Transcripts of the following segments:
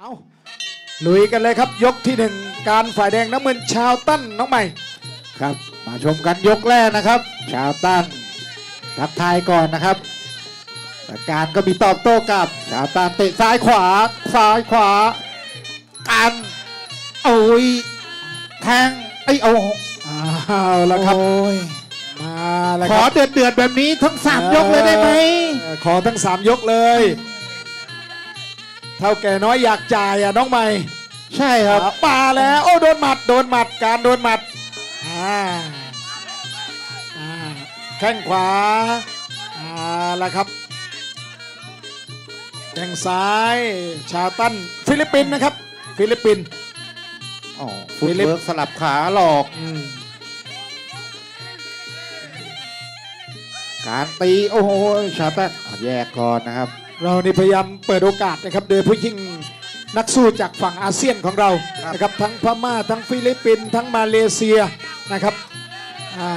เอาลุยกันเลยครับยกที่หนึ่งการฝ่ายแดงน้ำเงินชาวตั้นน้องใหม่ครับ มาชมกันยกแรกนะครับ ชาวตันทักทายก่อนนะครับแต่การก็มีตอบโต้กลับ ชาวตันเตะซ้ายขวาซ้ายขวากันโอ้ยแทงไอ้ยโอ้เอาละครับโอ้ยมาแล้วขคอรับเดือดเดือดๆแบบนี้ทั้งสามยกเลยได้ไหมเออขอทั้งสามยกเลยเท่าแก่น้อยอยากจ่ายอะน้องใหม่ใช่ครับมาแล้วโอ้โดนหมัดโดนหมัดการโดนหมัดอ่าอ่าแข้งขวาอ่าละครับแข้งซ้ายชาวตั้นฟิลิปปินส์นะครับ ฟิลิปปินส์อ๋อฟุตเวิร์กสลับขาหลอก การตีโอ้โหชาวตันอะแยกก่อนนะครับ เรานี่พยายามเปิดโอกาสนะครับโดยผู้ยิ่งนักสู้จากฝั่งอาเซียนของเราครับนะครับทั้งพม่าทั้งฟิลิปปินส์ทั้งมาเลเซียนะครับอ่า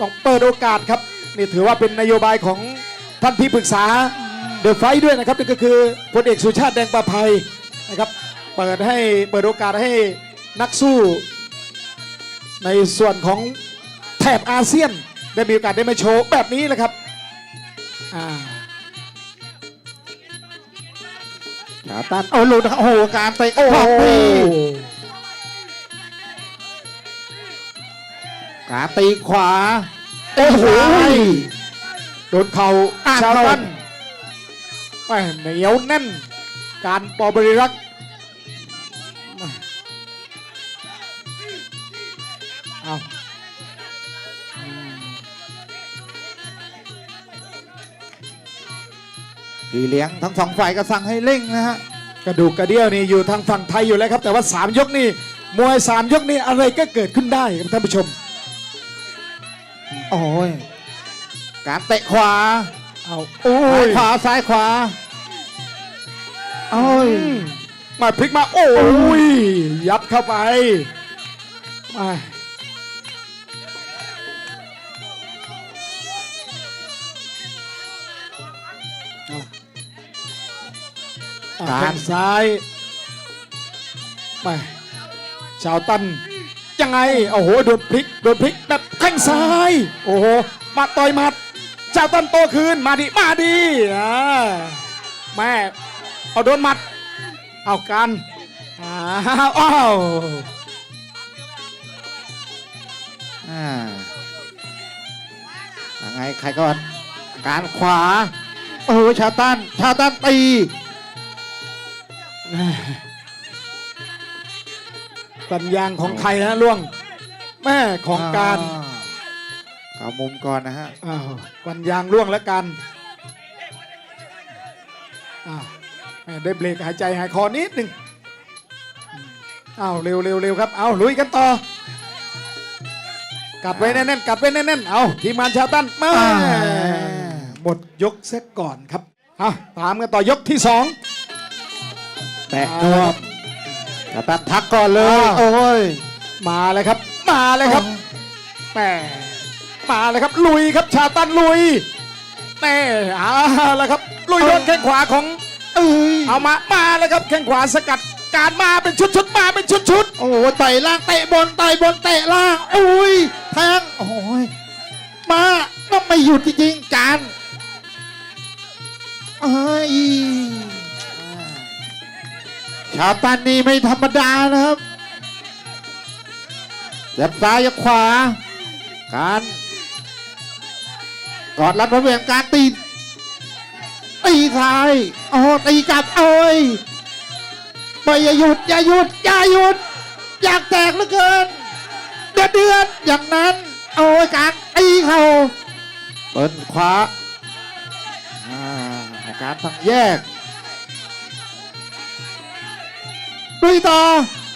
ต้องเปิดโอกาสครับนี่ถือว่าเป็นนโยบายของท่านที่ปรึกษาเดอะไฟด้วยนะครับนั่นก็คือพลเอกสุชาติแดงประภัยนะครับเปิดให้เปิดโอกาสให้นักสู้ ในส่วนของแถบอาเซียน ได้มีโอกาสได้มาโชว์แบบนี้แหละครับอ่าชาวตันเอาหลุดโอ้โหการเตะโอ้ขโหวาตีการตีขวาโอ้โหซ้ายโดนเข่าอ่านชาวเข้าตันแม่เหนียวแน่น การปอบริรักษ์ พี่เลี้ยงทั้งสองฝ่ายก็สั่งให้เร่งนะฮะกระดูกกระเดี่ยวนี่อยู่ทางฝั่งไทยอยู่แล้วครับ แต่ว่า 3 ยกนี่มวย 3 ยกนี่อะไรก็เกิดขึ้นได้ครับท่านผู้ชม โอ้ยการเตะขวาเอาโอ้ซ้ายยขวาซ้ายขวาโอ้ยอืมมาพลิกมาโอ้ยยัดเข้าไปมาเอา อะการแข้งซ้ายไปชาวตันยังไงโอ้โหโดนพลิกโดนพลิกแบบแข้งซ้าย โอ้โหมาต่อยหมัดชาวตันโตคืนมาดิมาดิอ่าแม่เอาโดนหมัด เอากันอ้าวอ้าวอ่ายังไงใครก่อนการขวาโอ้โหชาวตันชาวตันตี สัญญาณของใครนะล่วง แม่ของการเอามุมก่อนนะฮะอ้าวกันยางล่วงแล้วกันอ้าวแม่ได้เบรกหายใจหายคอนิดหนึ่งอ้าวเร็วเร็วเร็วครับเอาลุยกันต่อกัดไว้แน่นๆกัดไว้แน่นๆเอาทีมงานชาวตั้นมาอ่าหมดยกเซตก่อนครับเอาตามกันต่อยกที่สอง แตะนวมชาวตันทักก่อนเลยอ้าวโอ้ย มาเลยครับ มาเลยครับแหมมาเลยครับ ลุยครับ ชาตันลุยแน่เอาแล้วครับ ลุยโดนแข้งขวาของเอ้ยเอามา มาเลยครับ แข้งขวาสกัด การมาเป็นชุดชุดๆมาเป็นชุดชุดโอ้โหเตะล่างเตะบนเตะบนเตะล่างโอ้ยแทงโอ้ยมาก็ไม่หยุดจริงๆจานเอ้ยอ่าชาวตันนี่ไม่ธรรมดานะครับยับซ้ายยับขวา การกอดรัดพระเวียนการตีตีซ้ายโอ้ตีกลับเอ้ยไม่อย่าหยุดอย่าหยุดอย่าหยุด อยากแตกเหลือเกิน เดือดเดือดอย่างนั้น โอ้ยการตีเข่าเปิดขวาอาการทั้งแยก ดุยต่อ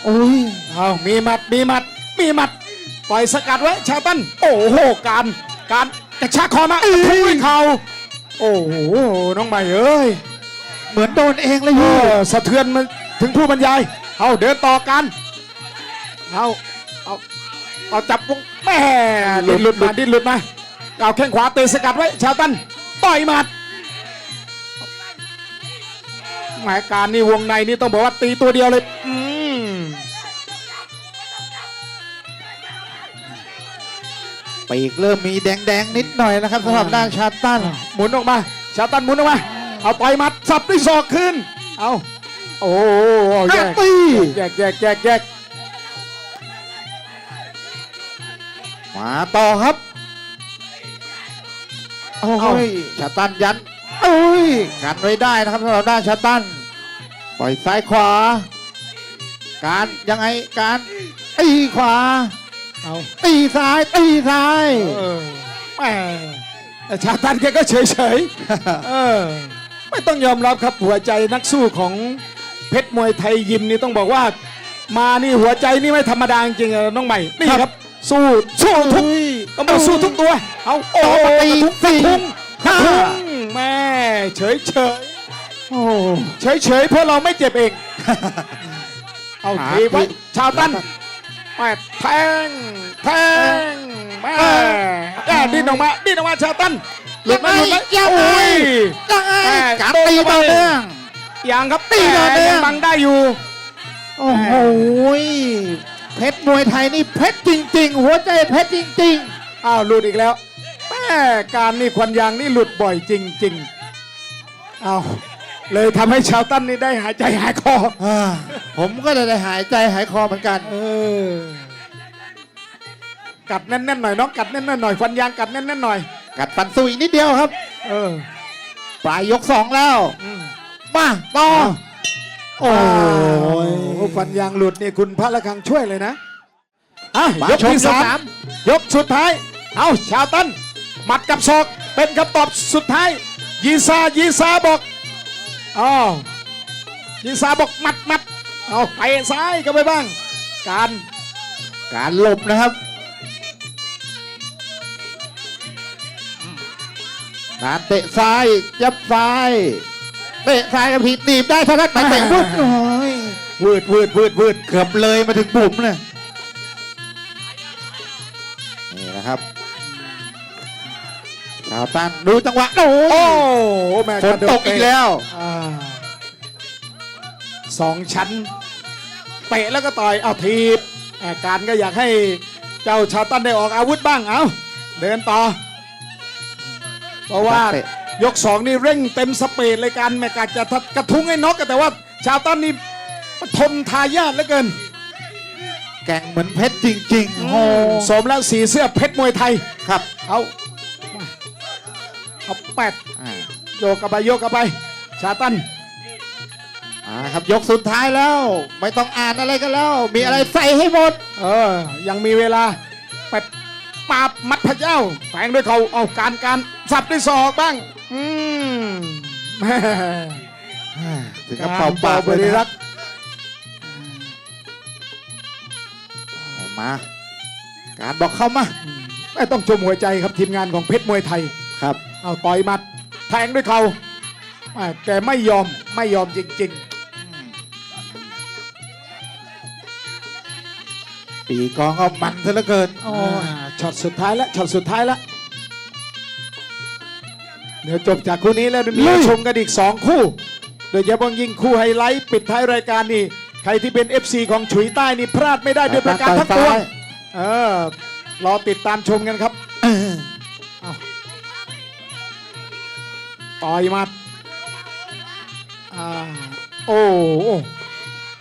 โอ้ยๆเอามีหมัดมีหมัดมีหมัดปล่อยสกัดไว้ชาตันโอ้โหการการกระชากคอมาทุบด้วยเข่าโอ้โหน้องใหม่เอ้ยเหมือนโดนเองเลยเอพี่อสะเทือนมันถึงผู้บรรยายเอาเดินต่อกันเอาเอาเอาจับวงแม่ดิ้นหลุดมาดิ้นหลุดมาเอาแข้งขวาเตะสกัดไว้ชาวตันต่อยหมัด หมายการนี่วงในนี่ต้องบอกว่าตีตัวเดียวเลย อืมปีกเริ่มมีแดงๆนิดหน่อยนะครับสำหรับด้านชาตันหมุนออกมา ชาตันหมุนออกมา เอาต่อยหมัดสับด้วยศอกคืนเอาโอ้โหแยกตีแยกแยกแยกแยกมาต่อครับโอ้ยชาตันยัน โอ้ยกันไว้ได้นะครับสำหรับด้านชาตันปล่อยซ้ายขวา การยังไงการตีขวา เอาตีซ้ายตีซ้ายเออแหม่แต่ชาตันแกก็เฉยเฉยๆเออไม่ต้องยอมรับครับหัวใจนักสู้ของเพชรมวยไทยยิมนี่ต้องบอกว่า มานี่หัวใจนี่ไม่ธรรมดาจริงๆอะน้องใหม่นี่ครับ สู้สู้ทุกต้องมาสู้ทุกตัวเอาโอ้ต่อไปตีกระทุ้งสี่กระทุ้งห้า แม่เฉยเฉยโอ้เฉยเฉยๆเพราะเราไม่เจ็บเองเอาหาทีไว้ที่ชาวตันแม่แทงแทงแม่เออแม่ดิ้นออกมาดิ้นออกมาชาวตันหลุดไหมหลุดไหมยังไงโอ้ยยังไงแม่การโดนตีเข้าไปต่อเนื่องยังครับตีต่อเนื่องแม่ยังบังได้อยู่โอ้โหเพชรมวยไทยนี่เพชรจริง ๆ หัวใจเพชรจริงอ้าวหลุดอีกแล้วแม่ การนี่ควันยางนี่หลุดบ่อยจริงๆอ้าวเลยทำให้ชาวตันนี่ได้หายใจหายคอๆอ่าผมก็ได้หายใจหายคอเหมือนกัน เออ กัดแน่นๆหน่อยน้องกัดแน่นๆหน่อยฟันยางกัดแน่นๆหน่อย กัดฟันสู้อีกนิดเดียวครับ เออ ปลายยกสองแล้ว อืม มาต่อโอ้โอ้ยยฟันยางหลุดนี่คุณพระละคังช่วยเลยนะอะมายกชมที่ยกสาสามมยกสุดท้าย เอาชาวตัน หมัดกับศอกเป็นคำตอบสุดท้าย ยีซายีซาบอกอ๋อยีซาบอกหมัดหมัดเอาไปซ้ายก็ไปบ้าง การการหลบนะครับการเตะซ้ายยับซ้ายเตะซ้ายกับผิดหนีบได้ถ้าท่านไปเตะวุ้ดโอ้ยวืดวืดวืดวืดเกือบเลยมาถึงปุ่มเลยนี่นะครับ ชาวตันดูจังหวะโอ้โอ้ยแม่ฝนตกอีกแล้วอ่าสองชั้นเตะแล้วก็ต่อยเอาทีบอ่าการก็อยากให้เจ้าชาวตันได้ออกอาวุธบ้างเอาเดินต่อ เพราะว่า เตะ ยกสองนี่เร่งเต็มสปีดเลยกันแม่กาจะกระทุ้งให้น็อกกันแต่ว่าชาวตันนี่ทนทายาทเหลือเกิน แก่งเหมือนเพชรจริง ๆ โอ้โหสมแล้วสีเสื้อเพชรมวยไทย ครับ เอามา เอาแปดอ่าโยกกลับไปโยกกลับไป ชาตันอ่าครับยกสุดท้ายแล้ว ไม่ต้องอ่านอะไรกันแล้ว มีอะไรใส่ให้หมด เออ ยังมีเวลาไปปราบมัดพระเจ้าแทงด้วยเขาเอาการการสับด้วยศอกบ้าง อืมแม่ถึงกับเป่าปากบริรักษ์เอามา การบอกเข้ามาไม่ต้องชมหัวใจครับทีมงานของเพชรมวยไทยครับ เอาต่อยหมัดแทงด้วยเขาแม่แต่ไม่ยอมไม่ยอมจริงปีกองก็มันซะเหลือเกินๆโอ้ยอ่าช็อตสุดท้ายแล้วช็อตสุดท้ายแล้วเดี๋ยวจบจากคู่นี้แล้วมีให้ชมกันอีก 2 คู่ โดยเฉพาะยิ่งคู่ไฮไลท์ปิดท้ายรายการนี่ใครที่เป็น FC ของฉุยใต้นี่พลาดไม่ได้ด้วยประการทั้งปวงเออรอติดตามชมกันครับ ต่อยหมัดอ่าโอ้โอ้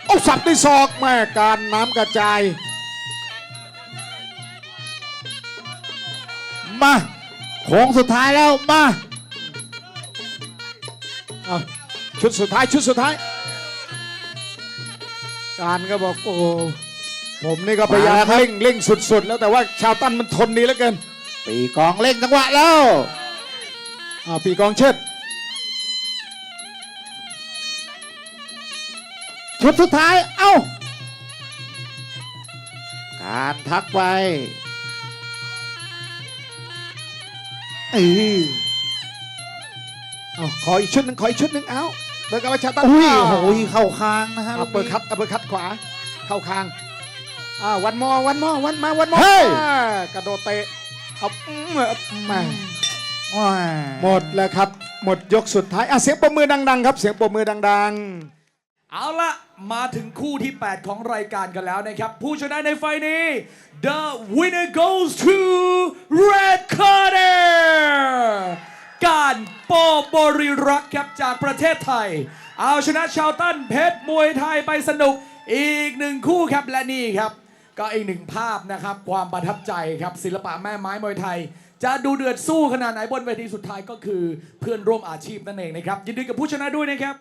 โอ้สับด้วยศอกแม่การน้ำกระจาย มาโค้งสุดท้ายแล้วมาเอาชุดสุดท้ายชุดสุดท้าย การก็บอกโอ้ผมนี่ก็พยายามมาแล้วครับเร่งเร่งสุดๆ แล้วแต่ว่าชาวตั้นมันทนดีเหลือเกินปีกองเล่งจังหวะแล้วอ่าปีกองเชิด ชุดสุดท้าย เอ้า การทักไปเออเอาขออีกชุดหนึ่งขออีกชุดหนึ่งเอาเดินกับว่าชาวตั้นอุ้ยาวโอ้ยเข้าคางนะฮะเอาเปิดคัดเอาเปิดคัดขวา เข้าคางอ่าวันมอวันมอวันมาวันมอเฮ้ยอ่ากระโดดเตะเอาอืมมาว้ายหมดแล้วครับ หมดยกสุดท้ายอะเสียงปรบมือดัง ๆ ครับ เสียงปรบมือดัง เอาละมาถึงคู่ที่ 8 ของรายการกันแล้วนะครับ ผู้ชนะในไฟล์นี้ the winner goes to red corner การปอบริรักครับจากประเทศไทย เอาชนะชาวตั้นเพชรมวยไทยไปสนุกอีกหนึ่งคู่ครับและนี่ครับ ก็อีกหนึ่งภาพนะครับ ความประทับใจครับศิลปะแม่ไม้มวยไทย จะดูเดือดสู้ขนาดไหนบนเวทีสุดท้ายก็คือเพื่อนร่วมอาชีพนั่นเองนะครับยินดีกับผู้ชนะด้วยนะครับ